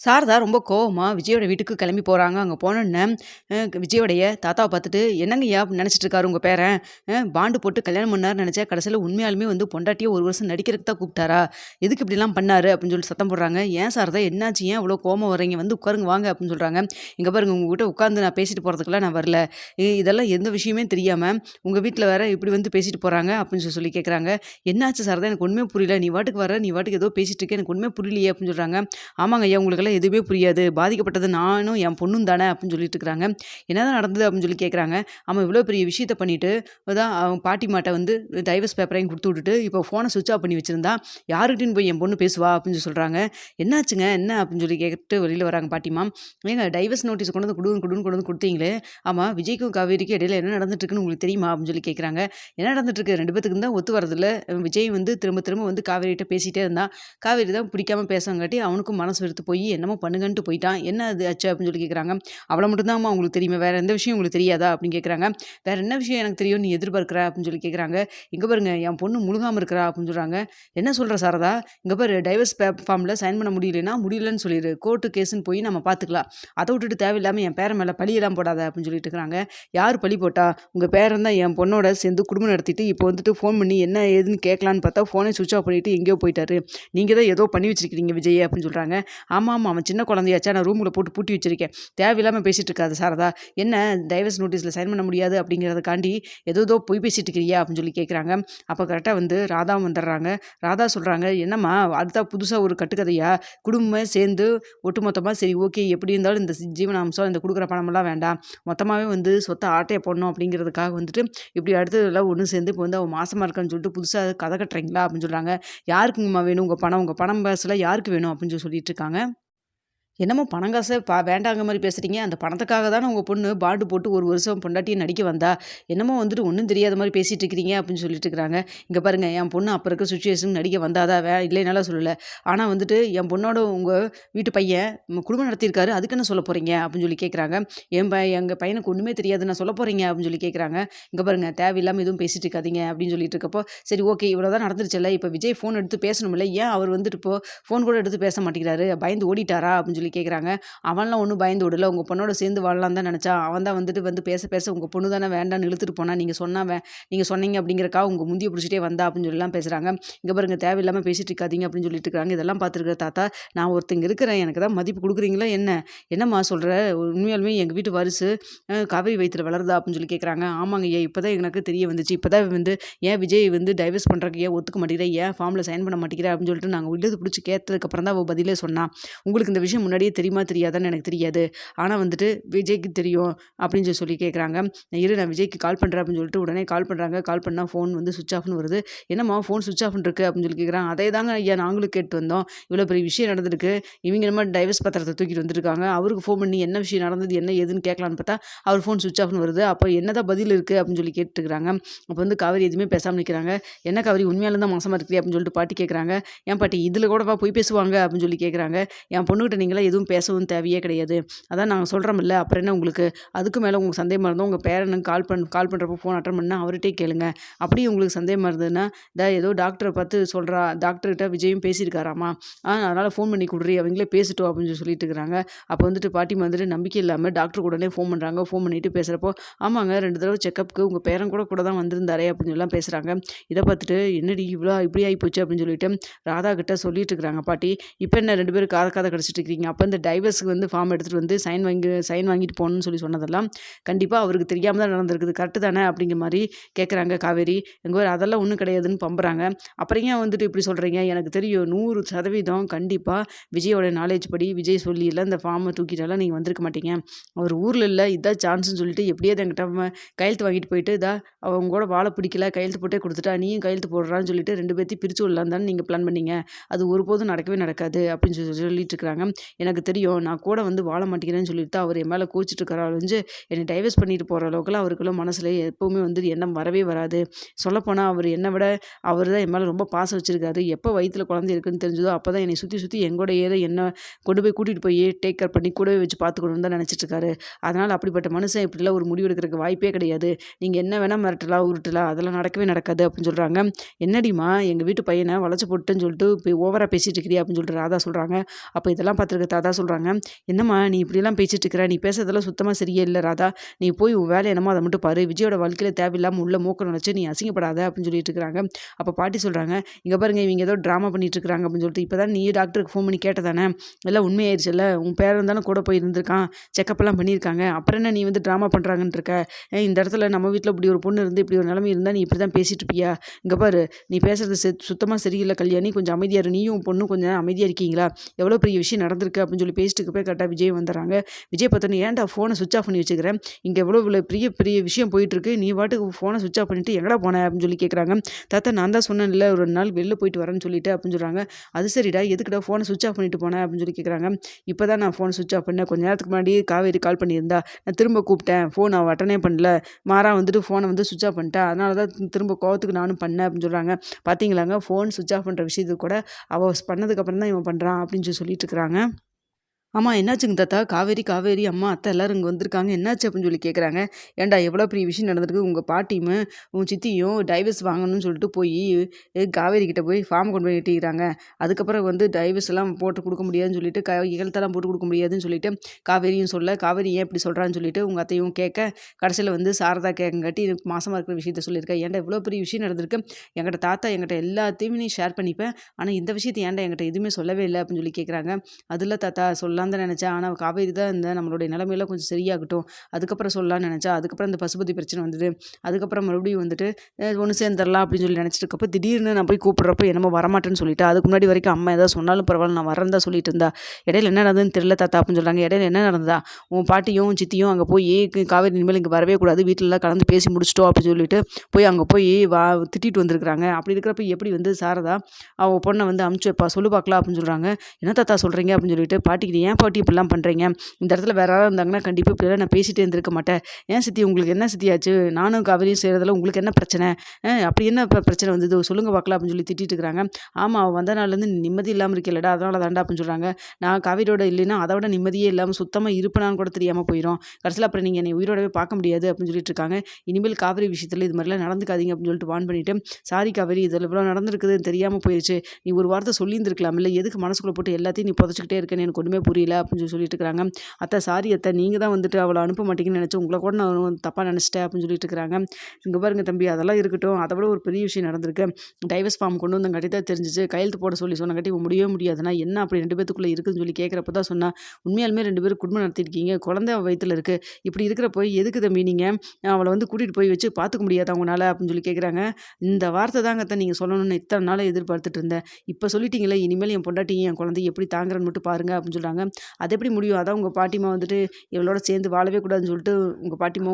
சாரதா ரொம்ப கோவமாக விஜயோட வீட்டுக்கு கிளம்பி போகிறாங்க அங்கே போனோன்னே விஜயோடைய தாத்தாவை பார்த்துட்டு என்னங்கய்யா நினச்சிட்டு இருக்காரு உங்கள் பேரன் பாண்டு போட்டு கல்யாணம் பண்ணார் நினச்சா கடைசியில் உண்மையாலுமே வந்து பொண்டாட்டியை ஒரு வருஷம் நடிக்கிறதுக்கு தான் கூப்பிட்டாரா? எதுக்கு இப்படிலாம் பண்ணார்? அப்படின்னு சொல்லி சத்தம் போடுறாங்க. ஏன் சாரதா என்னாச்சு? ஏன் அவ்வளோ கோவம் வர்றீங்க? வந்து உட்காருங்க வாங்க அப்படின்னு சொல்கிறாங்க இங்கே பாருங்க உங்ககிட்ட உட்காந்து நான் பேசிட்டு போகிறதுக்குலாம் நான் வரல. இதெல்லாம் எந்த விஷயமே தெரியாமல் உங்கள் வீட்டில் வேற இப்படி வந்து பேசிட்டு போகிறாங்க அப்படின்னு சொல்லி சொல்லி கேட்குறாங்க என்னாச்சு சாரதா? எனக்கு ஒன்றுமே புரியல. நீ வாட்டுக்கு வர நீ வாட்டுக்கு ஏதோ பேசிட்டு இருக்க. எனக்கு ஒன்றுமே புரியலையே அப்படின்னு சொல்கிறாங்க ஆமாங்க ஐயா உங்களுக்கெல்லாம் எதுவுமே புரியாது. பாதிக்கப்பட்டது நானும் என் பொண்ணும் தானே அப்படின்னு சொல்லிட்டு இருக்கிறாங்க. என்னதான் நடந்தது அப்படின்னு சொல்லி கேட்குறாங்க அவன் இவ்வளோ பெரிய விஷயத்த பண்ணிட்டு தான் அவன் பாட்டி மாட்டை வந்து டைவர்ஸ் பேப்பரையும் கொடுத்து விட்டுட்டு இப்போ ஃபோனை சுவிட்ச் ஆஃப் பண்ணி வச்சிருந்தா யாருக்கிட்டையும் போய் என் பொண்ணு பேசுவா அப்படின்னு சொல்கிறாங்க என்னாச்சுங்க? என்ன அப்படின்னு சொல்லி கேட்டு வெளியில் வராங்க பாட்டிமா ஏங்க டைவர்ஸ் நோட்டீஸ் கொண்டு வந்து கொடுன்னு கொடுன்னு கொண்டு வந்து கொடுத்தீங்களே. ஆமாம் விஜய்க்கும் காவேரிக்கும் இடையில என்ன நடந்துட்டுருக்குன்னு உங்களுக்கு தெரியுமா அப்படின்னு சொல்லி கேட்குறாங்க என்ன நடந்துட்டுருக்கு? ரெண்டு பேத்துக்கு தான் ஒத்து வரதில்ல விஜய் வந்து திரும்ப திரும்ப வந்து காவேரிகிட்ட பேசிகிட்டே இருந்தான் காவேரி தான் பிடிக்காம பேசங்காட்டி அவனுக்கும் மனசு வெறுத்து போய் என்னமோ பண்ணுங்கன்ட்டு போயிட்டான் என்ன அது ஆச்சு அப்படின்னு சொல்லி கேட்குறாங்க அவளை மட்டும்தான்மா உங்களுக்கு தெரியுமா. வேறு எந்த விஷயம் உங்களுக்கு தெரியாதா? அப்படின்னு கேட்குறாங்க வேறு என்ன விஷயம் எனக்கு தெரியும்? நீ எதிர்பார்க்குற? அப்படின்னு சொல்லி கேட்குறாங்க இங்கே பாருங்க என் பொண்ணு முழுகாமல் இருக்கிறா? அப்படின்னு சொல்கிறாங்க என்ன சொல்கிற சாரதா? இங்கே பாரு டைவர்ஸ் ஃபார்மில் சைன் பண்ண முடியலன்னா முடியலன்னு சொல்லிடு கோர்ட்டு கேஸுன்னு போய் நம்ம பார்த்துக்கலாம் அதை விட்டுட்டு தேவையில்லாமல் என் பேரன் மேலே பழியெல்லாம் போடாத. அப்படின்னு சொல்லிட்டு இருக்கிறாங்க யார் பழி போட்டா? உங்கள் பேரன் தான் என் பொண்ணோட சேர்ந்து குடும்பம் நடத்திட்டு இப்போ வந்துட்டு ஃபோன் பண்ணி என்ன ஏதுன்னு கேட்கலான்னு பார்த்தா ஃபோனை சுவிச் ஆஃப் பண்ணிட்டு எங்கேயோ போயிட்டாரு. நீங்கள் தான் ஏதோ பண்ணி வச்சிருக்கீங்க விஜய் அப்படின்னு சொல்கிறாங்க ஆமாம் ஆமாம் அவன் சின்ன குழந்தையாச்சா? நான் ரூமில் போட்டு பூட்டி வச்சிருக்கேன். தேவையில்லாமல் பேசிகிட்டு இருக்காது சாரதா. என்ன டைவர்ஸ் நோட்டீஸில் சைன் பண்ண முடியாது அப்படிங்கிறதுக்காண்டி ஏதோ ஏதோ போய் பேசிட்டு இருக்கிறியா அப்படின்னு சொல்லி கேட்குறாங்க அப்போ கரெக்டாக வந்து ராதா வந்துடுறாங்க. ராதா சொல்கிறாங்க என்னம்மா அடுத்தா புதுசாக ஒரு கட்டுக்கதையா? குடும்பமே சேர்ந்து ஒட்டுமொத்தமாக சரி ஓகே. எப்படி இருந்தாலும் இந்த ஜீவன ஜீவனாம்சம் இந்த கொடுக்குற பணமெல்லாம் வேண்டாம். மொத்தமாகவே வந்து சொத்தை ஆட்டையை போடணும் அப்படிங்கிறதுக்காக வந்துட்டு இப்படி அடுத்ததெல்லாம் ஒன்று சேர்ந்து இப்போ வந்து அவன் மாசமாக இருக்கான்னு சொல்லிட்டு புதுசாக கதை கட்டுறீங்களா? அப்படின்னு சொல்கிறாங்க யாருக்குங்கம்மா வேணும்? உங்கள் பணம் உங்கள் பணம் பேசல யாருக்கு வேணும்? அப்படின்னு சொல்லி சொல்லிட்டு இருக்காங்க. என்னமோ பணம் காசை பா வேண்டாங்க மாதிரி பேசுகிறீங்க அந்த பணத்துக்காக தானே உங்கள் பொண்ணு பாண்டு போட்டு ஒரு வருஷம் பொண்டாட்டியும் நடிக்க வந்தா. என்னமோ வந்துட்டு ஒன்றும் தெரியாத மாதிரி பேசிகிட்டு இருக்கிறீங்க அப்படின்னு சொல்லிட்டு இருக்கிறாங்க. இங்கே பாருங்கள் என் பொண்ணு அப்போ இருக்க சுச்சுவேஷன் நடிக்க வந்தாதா? வே இல்லைனால சொல்லலை. ஆனால் வந்துட்டு என் பொண்ணோட உங்கள் வீட்டு பையன் குடும்பம் நடத்தியிருக்காரு. அதுக்கு என்ன சொல்ல போகிறீங்க அப்படின்னு சொல்லி கேட்குறாங்க என் பை எங்கள் பையனுக்கு ஒன்றுமே தெரியாது நான் சொல்ல போகிறீங்க அப்படின்னு சொல்லி கேட்குறாங்க இங்கே பாருங்கள் தேவையில்லாமல் எதுவும் பேசிகிட்டு இருக்காதீங்க அப்படின்னு சொல்லிட்டு இருக்கப்போ சரி ஓகே இவ்வளோ தான் நடந்துருச்சுல்ல. இப்போ விஜய் ஃபோன் எடுத்து பேசணும்ல. ஏன் அவர் வந்துட்டு இப்போ ஃபோன் கூட எடுத்து பேச மாட்டேங்கிறாரு? பயந்து ஓடிட்டாரா? அப்படின்னு சொல்லி கேட்குறாங்க அவன்லாம் ஒன்றும் பயந்து விடல. உங்கள் பொண்ணோட சேர்ந்து வாழலாம் தான் நினச்சா. அவன் தான் வந்துட்டு வந்து பேச பேச உங்கள் பொண்ணு தானே வேண்டான்னு இழுத்துட்டு போனால் நீங்கள் சொன்னா வே நீங்கள் சொன்னீங்க அப்படிங்கிறக்கா உங்கள் முந்தியை பிடிச்சிட்டே வந்தா அப்படின்னு சொல்லலாம் பேசுகிறாங்க இங்கே பாருங்க தேவையில்லாமல் பேசிட்டு இருக்காதீங்க அப்படின்னு சொல்லிட்டு இருக்காங்க. இதெல்லாம் பார்த்துருக்க தாத்தா நான் ஒருத்தங்க இருக்கிறேன். எனக்கு தான் மதிப்பு கொடுக்குறீங்களா என்ன? என்னம்மா சொல்கிற உண்மையாலுமே எங்கள் வீட்டு வரிசு அஹ், வயிற்றில் வயிற்றுல வளருதா அப்படின்னு சொல்லி கேட்குறாங்க ஆமாங்க ஐயா இப்போ தான் எனக்கு தெரிய வந்துச்சு. இப்போ தான் வந்து ஏன் விஜய் வந்து டைவர்ஸ் பண்ணுறக்கு ஏன் ஒத்துக்க மாட்டேங்கிற? ஏன் ஃபார்மில் சைன் பண்ண மாட்டேங்கிற? அப்படின்னு சொல்லிட்டு நாங்கள் விடுது பிடிச்சி கேட்டதுக்கப்புறம் தான் அவள் பதிலே சொன்னான் உங்களுக்கு இந்த விஷயம் முன்னாடி முன்னாடியே தெரியுமா தெரியாதான்னு எனக்கு தெரியாது. ஆனால் வந்துட்டு விஜய்க்கு தெரியும் அப்படின்னு சொல்லி சொல்லி கேட்குறாங்க இரு நான் விஜய்க்கு கால் பண்ணுறேன் அப்படின்னு சொல்லிட்டு உடனே கால் பண்ணுறாங்க கால் பண்ணால் ஃபோன் வந்து சுவிச் ஆஃப்னு வருது. என்னம்மா ஃபோன் சுவிச் ஆஃப்னு இருக்கு அப்படின்னு சொல்லி கேட்குறாங்க அதே தாங்க ஐயா நாங்களும் கேட்டு வந்தோம். இவ்வளோ பெரிய விஷயம் நடந்திருக்கு. இவங்க நம்ம டைவர்ஸ் பத்திரத்தை தூக்கிட்டு வந்திருக்காங்க. அவருக்கு ஃபோன் பண்ணி என்ன விஷயம் நடந்தது என்ன ஏதுன்னு கேட்கலான்னு பார்த்தா அவர் ஃபோன் சுவிச் ஆஃப்னு வருது. அப்போ என்னதான் பதில் இருக்குது அப்படின்னு சொல்லி கேட்டுக்கிறாங்க. அப்போ வந்து காவேரி எதுவுமே பேசாமல் நிற்கிறாங்க என்ன காவேரி உண்மையால தான் மோசமாக இருக்குது? அப்படின்னு சொல்லிட்டு பாட்டி கேட்குறாங்க ஏன் பாட்டி இதில் கூடவா போய் பேசுவாங்க? அப்படின்னு சொல்லி கேட்குறாங்க என் பொண்ணுகிட்ட நீங்களே எதுவும் பேசவும் தேவையே கிடையாது. அதான் நாங்கள் சொல்கிறோம்ல அப்புறம் என்ன உங்களுக்கு? அதுக்கு மேலே உங்களுக்கு சந்தேகமாக இருந்தோம் உங்கள் பேரனுக்கு கால் பண் கால் பண்ணுறப்போ ஃபோன் அட்டன் பண்ணால் அவர்கிட்டே கேளுங்க. அப்படி உங்களுக்கு சந்தேகமாக இருந்ததுன்னா இதா ஏதோ டாக்டரை பார்த்து சொல்கிறா டாக்டர்கிட்ட விஜயும் பேசியிருக்காராமா? ஆ அதனால் ஃபோன் பண்ணி கொடுறி அவங்களே பேசிட்டோம் அப்படின்னு சொல்லி சொல்லிட்டு இருக்கிறாங்க அப்போ வந்துட்டு பாட்டி வந்துட்டு நம்பிக்கை இல்லாமல் டாக்டர் உடனே ஃபோன் பண்ணுறாங்க ஃபோன் பண்ணிட்டு பேசுகிறப்போ ஆமாங்க ரெண்டு தடவை செக்கப்புக்கு உங்கள் பேரன் கூட கூட தான் வந்திருந்தாரே அப்படின்னு எல்லாம் பேசுகிறாங்க இதை பார்த்துட்டு என்னடி இவ்வளோ இப்படி ஆகி போச்சு அப்படின்னு சொல்லிட்டு ராதா கிட்ட சொல்லிட்டு இருக்கிறாங்க பாட்டி. இப்போ என்ன ரெண்டு பேரும் காத காதை கிடச்சிட்டு இருக்கிறீங்க அப்போ இந்த டைவர்ஸுக்கு வந்து ஃபார்ம் எடுத்துகிட்டு வந்து சைன் வாங்கி சைன் வாங்கிட்டு போகணும்னு சொல்லி சொன்னதெல்லாம் கண்டிப்பாக அவருக்கு தெரியாமல் தான் நடந்திருக்குது. கரெக்டு தானே அப்படிங்கிற மாதிரி கேட்குறாங்க காவேரி. எங்கள் ஊர் அதெல்லாம் ஒன்றும் கிடையாதுன்னு பம்புறாங்க. அப்புறம் ஏன் வந்துட்டு இப்படி சொல்கிறீங்க எனக்கு தெரியும் நூறு சதவீதம் கண்டிப்பாக விஜயோட நாலேஜ் படி விஜய் சொல்லியில் இந்த ஃபார்மை தூக்கிட்டாலாம் நீங்கள் வந்திருக்க மாட்டீங்க. அவர் ஊரில் இல்லை இதான் சான்ஸ்னு சொல்லிட்டு எப்படியே என்கிட்ட கையெழுத்து வாங்கிட்டு போயிட்டு இதா அவங்க கூட வாழை பிடிக்கல கையெழுத்து போட்டே கொடுத்துட்டா நீயும் கையெழுத்து போடுறான்னு சொல்லிட்டு ரெண்டு பேர்த்தையும் பிரித்து விடலாம் தானே நீங்கள் பிளான் பண்ணீங்க. அது ஒருபோதும் நடக்கவே நடக்காது அப்படின்னு சொல்லி சொல்லிட்டு இருக்கிறாங்க எனக்கு தெரியும். நான் கூட வந்து வாழ மாட்டேங்கிறேன்னு சொல்லிட்டு தான் அவர் என் மேலே கோச்சிட்டு இருக்கிறாள் வந்து என்னை டைவர்ஸ் பண்ணிட்டு போகிற அளவுக்குலாம் அவருக்குள்ள மனசில் எப்போவுமே வந்து எண்ணம் வரவே வராது. சொல்லப்போனால் அவர் என்னை விட அவர் தான் என் மேலே ரொம்ப பாசம் வச்சுருக்காரு. எப்போ வயிற்றில் குழந்தை இருக்குன்னு தெரிஞ்சதோ அப்போ தான் என்னை சுற்றி சுற்றி எங்கூடையே தான் என்ன கொண்டு போய் கூட்டிகிட்டு போய் டேக் கேர் பண்ணி கூடவே வச்சு பார்த்துக்கணும்னு தான் நினச்சிட்ருக்காரு. அதனால் அப்படிப்பட்ட மனுஷன் இப்படிலாம் ஒரு முடிவு எடுக்கிறதுக்கு வாய்ப்பே கிடையாது. நீங்கள் என்ன வேணால் மிரட்டலாம் உருட்டலாம் அதெல்லாம் நடக்கவே நடக்காது அப்படின்னு சொல்கிறாங்க என்னடிமா எங்கள் வீட்டு பையனை வளைச்சு போட்டுன்னு சொல்லிட்டு இப்போ ஓவராக பேசிகிட்டு இருக்கிறியா அப்படின்னு சொல்லிட்டு ராதா சொல்கிறாங்க அப்போ இதெல்லாம் பார்த்துருக்க தாதா சொல்கிறாங்க என்னம்மா நீ இப்படிலாம் பேசிட்டு இருக்கிற நீ பேசுறதெல்லாம் சுத்தமாக சரியே இல்லை ராதா. நீ போய் உன் வேலை என்னமோ அதை மட்டும் பாரு. விஜயோட வாழ்க்கையில் தேவையில்லாமல் உள்ள மூக்க நினச்சி நீ அசிங்கப்படாத அப்படின்னு சொல்லிட்டு இருக்கிறாங்க. அப்போ பாட்டி சொல்கிறாங்க இங்கே பாருங்க இவங்க ஏதோ ட்ராமா பண்ணிட்டு இருக்காங்க அப்படின்னு சொல்லிட்டு. இப்போ தான் நீ டாக்டருக்கு ஃபோன் பண்ணி கேட்டதானே? எல்லாம் உண்மையாயிருச்சுல்ல உன் பேரன் தானே கூட போய் இருந்திருக்கான். செக்கப்லாம் பண்ணியிருக்காங்க. அப்புறம் என்ன நீ வந்து ட்ராமா பண்ணுறாங்கன்னு இருக்க? இந்த இடத்துல நம்ம வீட்டில் இப்படி ஒரு பொண்ணு இருந்து இப்படி ஒரு நிலைமை இருந்தால் நீ இப்படி தான் பேசிட்டு இருப்பியா? இங்கே பாரு நீ பேசுறது சுத்தமாக சரியில்லை கல்யாணி. கொஞ்சம் அமைதியாக இரு. நீயும் பொண்ணும் கொஞ்சம் அமைதியாக இருக்கீங்களா? எவ்வளோ பெரிய விஷயம் நடந்திருக்கு. அப்படின்னு சொல்லி பேசிட்டு போய் கரெக்டாக விஜய் வந்துடுறாங்க. விஜய் பார்த்தோன்னே ஏன்டா ஃபோனை சுவிச் ஆஃப் பண்ணி வச்சுக்கிறேன் இங்கே எவ்வளோ இவ்வளோ பெரிய பெரிய விஷயம் போயிட்டுருக்கு நீ பாட்டுக்கு ஃபோனை சுவிச் ஆஃப் பண்ணிட்டு எங்கடா போனேன் அப்படின்னு சொல்லி கேட்குறாங்க தாத்தா நான் தான் சொன்னேன்ல ஒரு நாள் வெளில போயிட்டு வரேன்னு சொல்லிட்டு அப்படின்னு சொல்கிறாங்க அது சரிடா எதுக்குடா ஃபோனை சுவிச் ஆஃப் பண்ணிட்டு போனேன் அப்படின்னு சொல்லி கேட்குறாங்க இப்போ தான் நான் ஃபோனை சுவிச் ஆஃப் பண்ணேன். கொஞ்ச நேரத்துக்கு முன்னாடி காவேரி கால் பண்ணியிருந்தா. நான் திரும்ப கூப்பிட்டேன். ஃபோன் அவள் அட்டனே பண்ணல. மாறா வந்துட்டு ஃபோனை வந்து சுவிச் ஆஃப் பண்ணிட்டா. அதனால தான் திரும்ப கோவத்துக்கு நானும் பண்ணேன் அப்படின்னு சொல்கிறாங்க பார்த்தீங்களாங்க ஃபோன் சுவிச் ஆஃப் பண்ணுற விஷயத்துக்கு கூட அவள் பண்ணதுக்கப்புறம் தான் இவன் பண்ணுறான் அப்படின்னு சொல்லி சொல்லிட்டு இருக்கிறாங்க ஆமாம் என்னாச்சுங்க தாத்தா? காவேரி காவேரி அம்மா அத்தை எல்லோரும் இங்கே வந்திருக்காங்க. என்னாச்சு அப்படின்னு சொல்லி கேட்குறாங்க ஏன்டா எவ்வளோ பெரிய விஷயம் நடந்திருக்கு? உங்கள் பாட்டியும் உன் சித்தியும் டைவர்ஸ் வாங்கணும்னு சொல்லிட்டு போய் காவேரி கிட்ட போய் ஃபார்ம் கொண்டு போய் நிட்டிக்கிறாங்க அதுக்கப்புறம் வந்து டைவர்ஸ் எல்லாம் போட்டு கொடுக்க முடியாதுன்னு சொல்லிட்டு க இகழ்த்தெல்லாம் போட்டு கொடுக்க முடியாதுன்னு சொல்லிட்டு காவேரியும் சொல்ல காவேரி ஏன் இப்படி சொல்கிறான்னு சொல்லிட்டு உங்கள் அத்தையும் கேட்க கடைசியில் வந்து சாரதா கேட்கங்காட்டி எனக்கு மாசமாக இருக்கிற விஷயத்த சொல்லியிருக்கேன் ஏன்டா இவ்வளோ பெரிய விஷயம் நடந்திருக்கு? எங்கிட்ட தாத்தா எங்கிட்ட எல்லாத்தையுமே நீ ஷேர் பண்ணிப்பேன் ஆனால் இந்த விஷயத்தை ஏன்டா எங்கிட்ட எதுவுமே சொல்லவே இல்லை அப்படின்னு சொல்லி கேட்குறாங்க அதில் தாத்தா சொல்லலாம் தான் நினச்சேன். ஆனால் காவேரி தான் இந்த நம்மளுடைய நிலமையெல்லாம் கொஞ்சம் சரியாகட்டும். அதுக்கப்புறம் சொல்லலாம்னு நினச்சா அதுக்கப்புறம் இந்த பசுபதி பிரச்சனை வந்தது. அதுக்கப்புறம் மறுபடியும் வந்துட்டு ஒன்று சேர்ந்துடலாம் அப்படின்னு சொல்லி நினச்சிட்டு இருக்கப்போ திடீர்னு நான் போய் கூப்பிட்றப்போ என்னமோ வரமாட்டேன்னு சொல்லிட்டு. அதுக்கு முன்னாடி வரைக்கும் அம்மா ஏதாவது சொன்னாலும் பரவாயில்ல நான் வரேன் தான் சொல்லிட்டு இருந்தா. இடையில என்ன நடந்ததுன்னு தெரியல தாத்தா அப்படின்னு சொல்கிறாங்க இடையில என்ன நடந்ததா? உன் பாட்டியும் சித்தியும் அங்கே போய் காவேரி இனிமேல் இங்கே வரவே கூடாது. வீட்டிலலாம் கலந்து பேசி முடிச்சிட்டோம் அப்படின்னு சொல்லிட்டு போய் அங்கே போய் வா திட்டிட்டு வந்திருக்கிறாங்க. அப்படி இருக்கிறப்ப எப்படி வந்து சாரதா அவள் பொண்ணை வந்து அமுச்சு வைப்பா சொல்லு பார்க்கலாம் அப்படின்னு சொல்கிறாங்க என்ன தாத்தா சொல்கிறீங்க அப்படின்னு சொல்லிட்டு பாட்டிக்கிட்ட ஏன் பாட்டி இப்படிலாம் பண்ணுறீங்க இந்த இடத்துல வேற யாராவது இருந்தாங்கன்னா கண்டிப்பாக இப்படிலாம் நான் பேசிகிட்டே இருந்திருக்க மாட்டேன். ஏன் சித்தி உங்களுக்கு என்ன சித்தியாச்சு? நானும் காவேரியும் செய்கிறதுல உங்களுக்கு என்ன பிரச்சனை? அப்படி என்ன பிரச்சனை வந்தது? சொல்லுங்கள் பார்க்கலாம் அப்படின்னு சொல்லி திட்டிட்டு இருக்கிறாங்க. ஆமாம் அவள் வந்த நாள்லேருந்து நிம்மதி இல்லாமல் இருக்கலடா அதனால தாண்டா அப்படின்னு சொல்கிறாங்க நான் காவிரியோட இல்லைன்னா அதை விட நிம்மதியே இல்லாமல் சுத்தமாக இருப்பேனான்னு கூட தெரியாமல் போயிடும் கடைசியில் அப்புறம் நீங்கள் என்னை உயிரோடவே பார்க்க முடியாது அப்படின்னு சொல்லிட்டு இருக்காங்க. இனிமேல் காவேரி விஷயத்தில் இது மாதிரிலாம் நடந்துக்காதீங்க அப்படின்னு சொல்லிட்டு வான் பண்ணிவிட்டு சாரி காவேரி இதில் இவ்வளோ நடந்திருக்குதுன்னு தெரியாமல் போயிடுச்சு நீ ஒரு வார்த்தை சொல்லியிருந்துருக்கலாம் இல்லை எதுக்கு மனசுக்குள்ளே போட்டு எல்லாத்தையும் நீ புதைச்சிக்கிட்டே இருக்கேன்னு எனக்கு ஒன்றுமே புரியல. அப்படின்னு சொல்லி சொல்லிட்டு இருக்கிறாங்க அத்தை சாரி அத்தை நீங்கள் தான் வந்துட்டு அவளை அனுப்ப மாட்டீங்கன்னு நினச்சி உங்களை கூட நான் தப்பாக நினச்சிட்டேன் அப்படின்னு சொல்லிட்டு இருக்கிறாங்க இங்கே பாருங்க தம்பி அதெல்லாம் இருக்கட்டும். அதை விட ஒரு பெரிய விஷயம் நடந்திருக்கு. டைவர்ஸ் ஃபார்ம் கொண்டு வந்தங்காட்டி தான் தெரிஞ்சிச்சு. கையெழுத்து போட சொல்லி சொன்னங்காட்டி முடியவே முடியாதுன்னா என்ன அப்படி ரெண்டு பேத்துக்குள்ளே இருக்குதுன்னு சொல்லி கேட்குறப்ப தான் சொன்னால் உண்மையாலுமே ரெண்டு பேரும் குடும்பம் நடத்திருக்கீங்க குழந்தை வயிற்றில் இருக்குது இப்படி இருக்கிறப்ப எதுக்கு தம்பி நீங்கள் அவளை வந்து கூட்டிகிட்டு போய் வச்சு பார்த்துக்க முடியாது அவங்களால அப்படின்னு சொல்லி கேட்குறாங்க இந்த வார்த்தை தாங்க தான் நீங்கள் சொல்லணும்னு இத்தனை நாள் எதிர்பார்த்துட்டு இருந்தேன். இப்போ சொல்லிட்டீங்களே இனிமேல் என் பொண்டாட்டி என் குழந்தை எப்படி தாங்குறன்னு மட்டும் பாருங்க அப்படின்னு சொல்கிறாங்க அது எப்படி முடியும்? அதான் உங்கள் பாட்டிமா வந்துட்டு இவளோட சேர்ந்து வாழவே கூடாதுன்னு சொல்லிட்டு உங்கள் பாட்டிமா